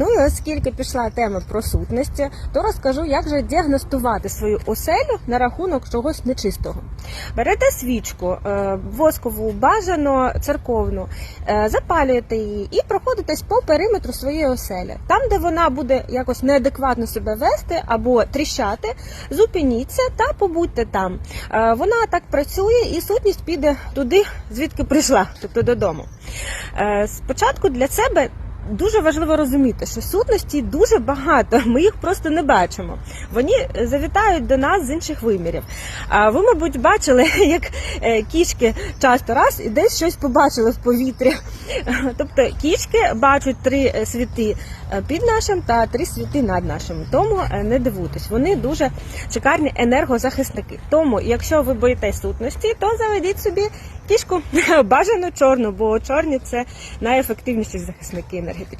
Ну і оскільки пішла тема про сутності, то розкажу, як же діагностувати свою оселю на рахунок чогось нечистого. Берете свічку е, воскову, бажано церковну, е, запалюєте її і проходитесь по периметру своєї оселі. Там, де вона буде якось неадекватно себе вести або тріщати, зупиніться та побудьте там. Е, Вона так працює, і сутність піде туди, звідки прийшла, тобто додому. Спочатку для себе. Дуже важливо розуміти, що сутності дуже багато, ми їх просто не бачимо. Вони завітають до нас з інших вимірів. А ви, мабуть, бачили, як е, кішки часто раз і десь щось побачили в повітрі. Тобто кішки бачать три е, світи е, під нашим та три світи над нашим. Тому не дивуйтесь, вони дуже шикарні енергозахисники. Тому, якщо ви боїтесь сутності, то заведіть собі кішку бажано чорну, бо чорні це найефективніші захисники енергетичні.